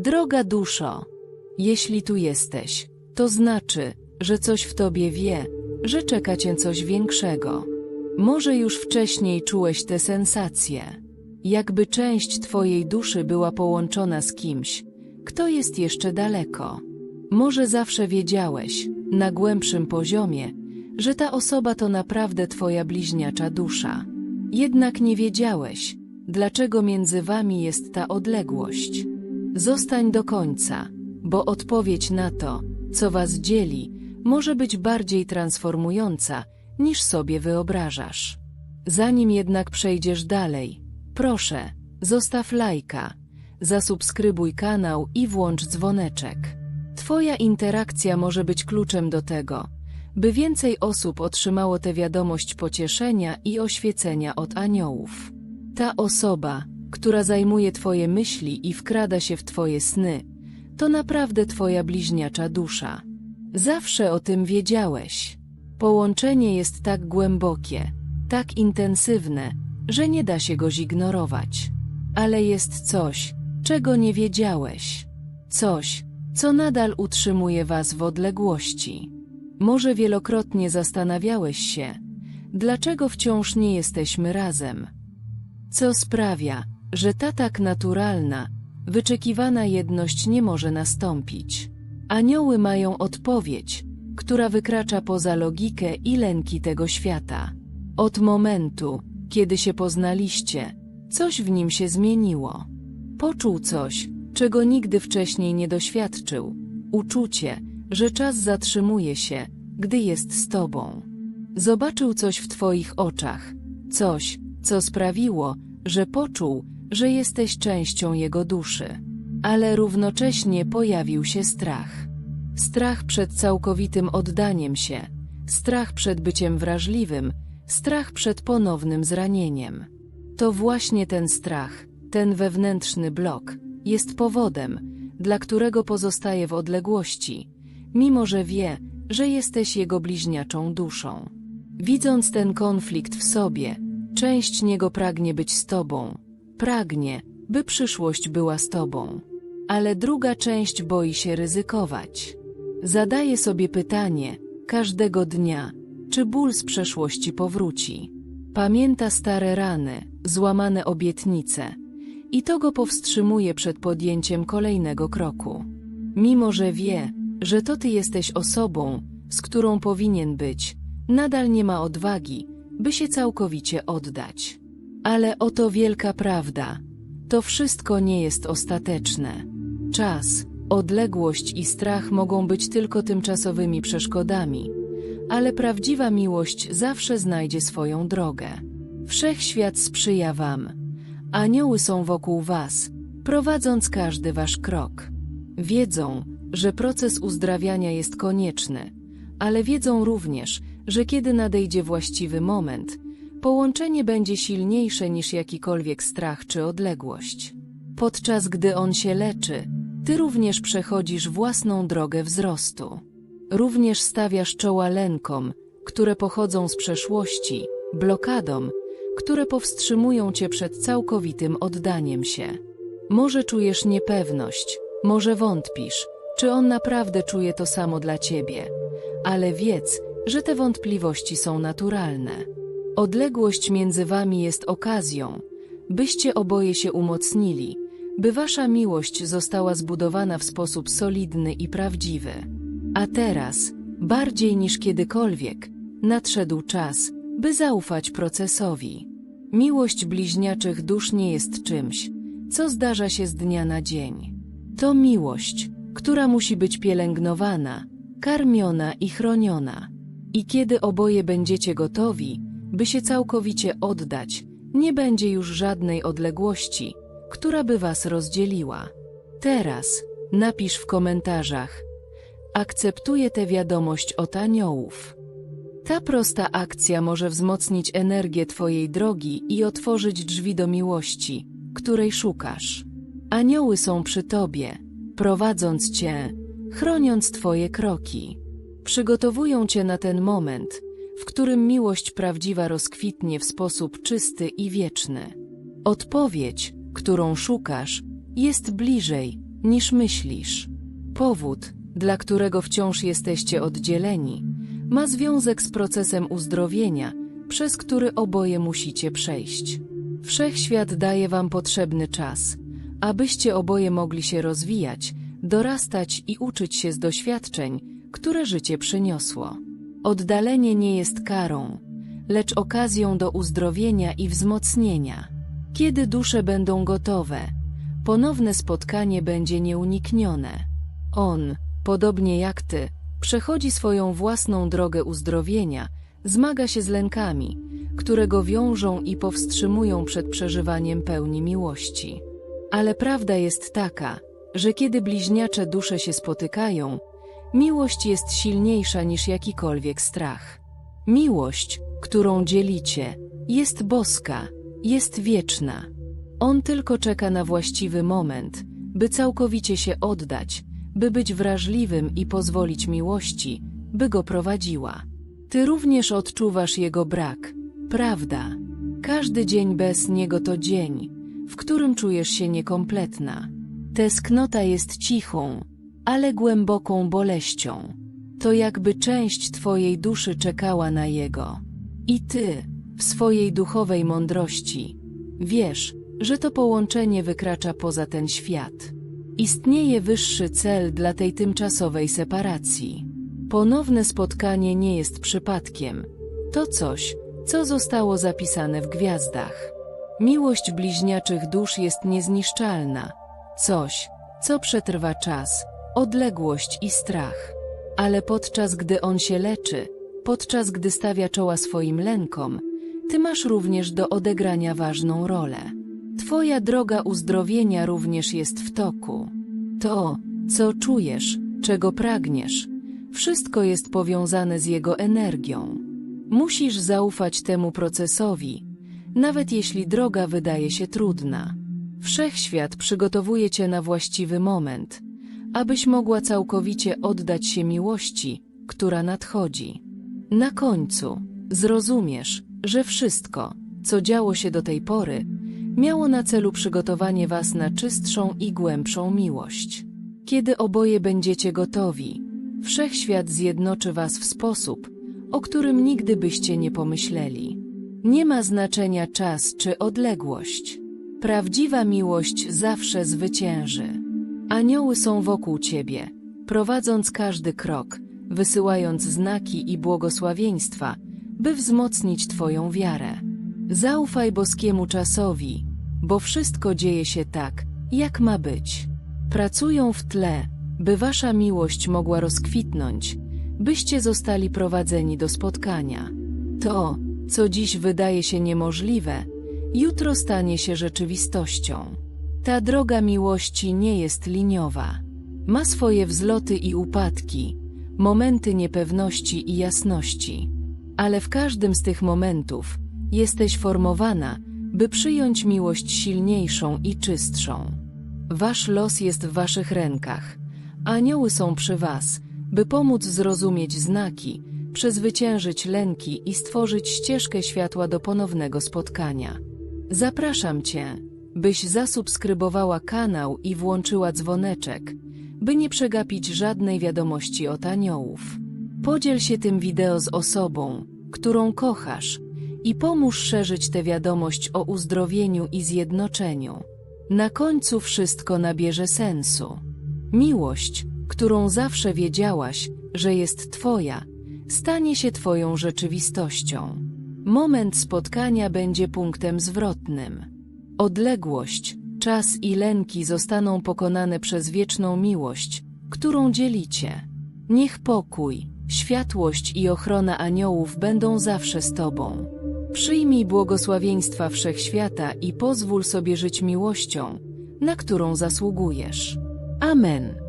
Droga duszo, jeśli tu jesteś, to znaczy, że coś w tobie wie, że czeka cię coś większego. Może już wcześniej czułeś te sensacje. Jakby część twojej duszy była połączona z kimś, kto jest jeszcze daleko. Może zawsze wiedziałeś, na głębszym poziomie, że ta osoba to naprawdę twoja bliźniacza dusza. Jednak nie wiedziałeś, dlaczego między wami jest ta odległość. Zostań do końca, bo odpowiedź na to, co was dzieli, może być bardziej transformująca, niż sobie wyobrażasz. Zanim jednak przejdziesz dalej, proszę, zostaw lajka, zasubskrybuj kanał i włącz dzwoneczek. Twoja interakcja może być kluczem do tego, by więcej osób otrzymało tę wiadomość pocieszenia i oświecenia od aniołów. Ta osoba, która zajmuje Twoje myśli i wkrada się w Twoje sny, to naprawdę Twoja bliźniacza dusza. Zawsze o tym wiedziałeś. Połączenie jest tak głębokie, tak intensywne, że nie da się go zignorować. Ale jest coś, czego nie wiedziałeś. Coś, co nadal utrzymuje was w odległości. Może wielokrotnie zastanawiałeś się, dlaczego wciąż nie jesteśmy razem. Co sprawia, że ta tak naturalna, wyczekiwana jedność nie może nastąpić. Anioły mają odpowiedź, która wykracza poza logikę i lęki tego świata. Od momentu, kiedy się poznaliście, coś w nim się zmieniło. Poczuł coś, czego nigdy wcześniej nie doświadczył. Uczucie, że czas zatrzymuje się, gdy jest z tobą. Zobaczył coś w twoich oczach, coś, co sprawiło, że poczuł, że jesteś częścią jego duszy. Ale równocześnie pojawił się strach. Strach przed całkowitym oddaniem się, strach przed byciem wrażliwym, strach przed ponownym zranieniem. To właśnie ten strach, ten wewnętrzny blok, jest powodem, dla którego pozostaje w odległości, mimo że wie, że jesteś jego bliźniaczą duszą. Widząc ten konflikt w sobie, część niego pragnie być z tobą, pragnie, by przyszłość była z tobą. Ale druga część boi się ryzykować. Zadaje sobie pytanie, każdego dnia, czy ból z przeszłości powróci. Pamięta stare rany, złamane obietnice i to go powstrzymuje przed podjęciem kolejnego kroku. Mimo, że wie, że to ty jesteś osobą, z którą powinien być, nadal nie ma odwagi, by się całkowicie oddać. Ale oto wielka prawda. To wszystko nie jest ostateczne. Czas, odległość i strach mogą być tylko tymczasowymi przeszkodami, ale prawdziwa miłość zawsze znajdzie swoją drogę. Wszechświat sprzyja wam. Anioły są wokół was, prowadząc każdy wasz krok. Wiedzą, że proces uzdrawiania jest konieczny, ale wiedzą również, że kiedy nadejdzie właściwy moment, połączenie będzie silniejsze niż jakikolwiek strach czy odległość. Podczas gdy on się leczy, ty również przechodzisz własną drogę wzrostu. Również stawiasz czoła lękom, które pochodzą z przeszłości, blokadom, które powstrzymują cię przed całkowitym oddaniem się. Może czujesz niepewność, może wątpisz, czy on naprawdę czuje to samo dla ciebie, ale wiedz, że te wątpliwości są naturalne. Odległość między wami jest okazją, byście oboje się umocnili, by wasza miłość została zbudowana w sposób solidny i prawdziwy. A teraz, bardziej niż kiedykolwiek, nadszedł czas, by zaufać procesowi. Miłość bliźniaczych dusz nie jest czymś, co zdarza się z dnia na dzień. To miłość, która musi być pielęgnowana, karmiona i chroniona. I kiedy oboje będziecie gotowi, by się całkowicie oddać, nie będzie już żadnej odległości, która by was rozdzieliła. Teraz napisz w komentarzach. Akceptuję tę wiadomość od aniołów. Ta prosta akcja może wzmocnić energię Twojej drogi i otworzyć drzwi do miłości, której szukasz. Anioły są przy Tobie, prowadząc Cię, chroniąc Twoje kroki. Przygotowują Cię na ten moment, w którym miłość prawdziwa rozkwitnie w sposób czysty i wieczny. Odpowiedź, którą szukasz, jest bliżej, niż myślisz. Powód, dla którego wciąż jesteście oddzieleni, ma związek z procesem uzdrowienia, przez który oboje musicie przejść. Wszechświat daje wam potrzebny czas, abyście oboje mogli się rozwijać, dorastać i uczyć się z doświadczeń, które życie przyniosło. Oddalenie nie jest karą, lecz okazją do uzdrowienia i wzmocnienia. Kiedy dusze będą gotowe, ponowne spotkanie będzie nieuniknione. On, podobnie jak ty, przechodzi swoją własną drogę uzdrowienia, zmaga się z lękami, które go wiążą i powstrzymują przed przeżywaniem pełni miłości. Ale prawda jest taka, że kiedy bliźniacze dusze się spotykają, miłość jest silniejsza niż jakikolwiek strach. Miłość, którą dzielicie, jest boska, jest wieczna. On tylko czeka na właściwy moment, by całkowicie się oddać, by być wrażliwym i pozwolić miłości, by go prowadziła. Ty również odczuwasz jego brak, prawda? Każdy dzień bez niego to dzień, w którym czujesz się niekompletna. Tesknota jest cichą, ale głęboką boleścią. To jakby część twojej duszy czekała na jego. I ty, w swojej duchowej mądrości, wiesz, że to połączenie wykracza poza ten świat. Istnieje wyższy cel dla tej tymczasowej separacji. Ponowne spotkanie nie jest przypadkiem. To coś, co zostało zapisane w gwiazdach. Miłość bliźniaczych dusz jest niezniszczalna. Coś, co przetrwa czas, odległość i strach. Ale podczas gdy on się leczy, podczas gdy stawia czoła swoim lękom, ty masz również do odegrania ważną rolę. Twoja droga uzdrowienia również jest w toku. To, co czujesz, czego pragniesz, wszystko jest powiązane z jego energią. Musisz zaufać temu procesowi, nawet jeśli droga wydaje się trudna. Wszechświat przygotowuje cię na właściwy moment, abyś mogła całkowicie oddać się miłości, która nadchodzi. Na końcu zrozumiesz, że wszystko, co działo się do tej pory, miało na celu przygotowanie was na czystszą i głębszą miłość. Kiedy oboje będziecie gotowi, wszechświat zjednoczy was w sposób, o którym nigdy byście nie pomyśleli. Nie ma znaczenia czas czy odległość. Prawdziwa miłość zawsze zwycięży. Anioły są wokół ciebie, prowadząc każdy krok, wysyłając znaki i błogosławieństwa, by wzmocnić twoją wiarę. Zaufaj boskiemu czasowi, bo wszystko dzieje się tak, jak ma być. Pracują w tle, by wasza miłość mogła rozkwitnąć, byście zostali prowadzeni do spotkania. To, co dziś wydaje się niemożliwe, jutro stanie się rzeczywistością. Ta droga miłości nie jest liniowa. Ma swoje wzloty i upadki, momenty niepewności i jasności. Ale w każdym z tych momentów jesteś formowana, by przyjąć miłość silniejszą i czystszą. Wasz los jest w waszych rękach. Anioły są przy was, by pomóc zrozumieć znaki, przezwyciężyć lęki i stworzyć ścieżkę światła do ponownego spotkania. Zapraszam Cię, byś zasubskrybowała kanał i włączyła dzwoneczek, by nie przegapić żadnej wiadomości od aniołów. Podziel się tym wideo z osobą, którą kochasz i pomóż szerzyć tę wiadomość o uzdrowieniu i zjednoczeniu. Na końcu wszystko nabierze sensu. Miłość, którą zawsze wiedziałaś, że jest Twoja, stanie się Twoją rzeczywistością. Moment spotkania będzie punktem zwrotnym. Odległość, czas i lęki zostaną pokonane przez wieczną miłość, którą dzielicie. Niech pokój, światłość i ochrona aniołów będą zawsze z Tobą. Przyjmij błogosławieństwa wszechświata i pozwól sobie żyć miłością, na którą zasługujesz. Amen.